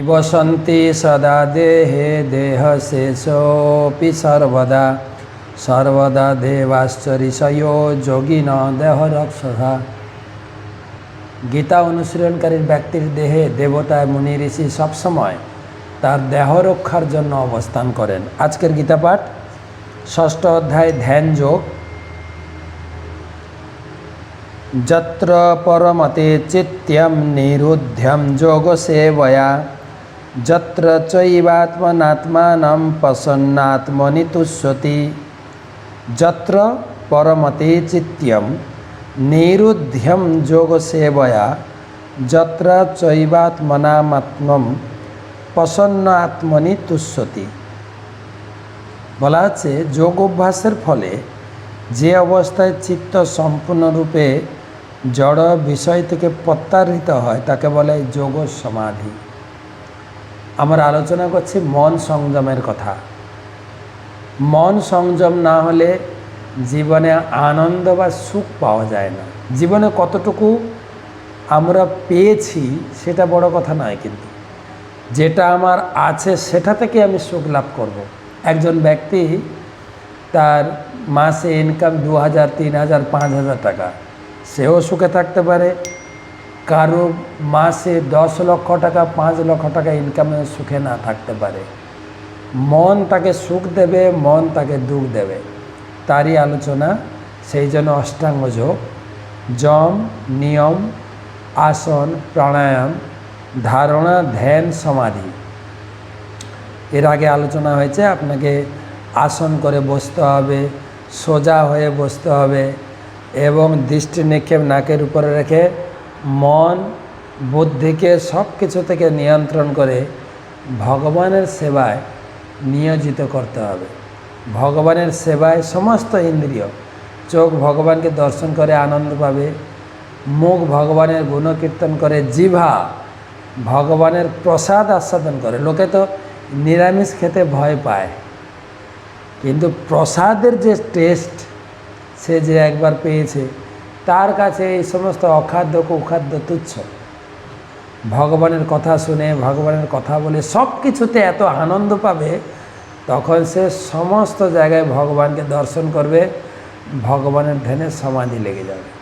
নিবসন্তি সদা দেহে দেহ শেষোপি সর্বদা। সর্বদা দেবাশ্চরিষয় দেহ রক্ষা গীতা অনুশীলনকারীর ব্যক্তির দেহে দেবতা মুনি ঋষি সবসময় তার দেহ রক্ষার জন্য অবস্থান করেন। আজকের গীতা পাঠ, ষষ্ঠ অধ্যায়, ধ্যান যোগ। যত্র পরমতে চিত্যম নিরুধ্যম যোগ সেবয়া যত্র চৈবাত্মনাত্মানম প্রসন্নাত্মনি তুষ্যতি যত্র পরমতে চিত্যম নিরুধ্যম যোগ সেবয়া যত্র চৈবাত্মনামাত্মম প্রসন্ন আত্মনি তুষ্যতি বলা হচ্ছে যোগ অভ্যাসের ফলে যে অবস্থায় চিত্ত সম্পূর্ণরূপে জড় বিষয় থেকে প্রত্যাহৃত হয়, তাকে বলে যোগ সমাধি আমরা আলোচনা করছি মন সংযমের কথা। মন সংযম না হলে জীবনে আনন্দ বা সুখ পাওয়া যায় না। জীবনে কতটুকু আমরা পেয়েছি সেটা বড় কথা নয় কিন্তু। যেটা আমার আছে সেটা থেকে আমি সুখ লাভ করব। একজন ব্যক্তি তার মাসে ইনকাম দু হাজার তিন হাজার পাঁচ হাজার টাকা। সেও সুখে থাকতে পারে কারও মাসে দশ লক্ষ টাকা, পাঁচ লক্ষ টাকা ইনকামে সুখে না থাকতে পারে। মন তাকে সুখ দেবে, মন তাকে দুঃখ দেবে। তারই আলোচনা, সেই জন্য অষ্টাঙ্গ যোগ। যম নিয়ম, আসন, প্রাণায়াম, ধারণা, ধ্যান, সমাধি। এর আগে আলোচনা হয়েছে, আপনাকে আসন করে বসতে হবে, সোজা হয়ে বসতে হবে, এবং দৃষ্টি নিক্ষেপ নাকের উপরে রেখে মন, বুদ্ধিকে সব কিছু থেকে নিয়ন্ত্রণ করে ভগবানের সেবায় নিয়োজিত করতে হবে। ভগবানের সেবায় সমস্ত ইন্দ্রিয়, চোখ ভগবানকে দর্শন করে আনন্দ পাবে, মুখ ভগবানের গুণকীর্তন করে জিভা ভগবানের প্রসাদ আস্বাদন করে। লোকে তো নিরামিষ খেতে ভয় পায়, কিন্তু প্রসাদের যে টেস্ট সে যে একবার পেয়েছে তার কাছে এই সমস্ত অখাদ্য, কুখাদ্য, তুচ্ছ। ভগবানের কথা শুনে, ভগবানের কথা বলে সব কিছুতে এত আনন্দ পাবে, তখন সে সমস্ত জায়গায় ভগবানকে দর্শন করবে, ভগবানের ধ্যানে সমাধি লেগে যাবে।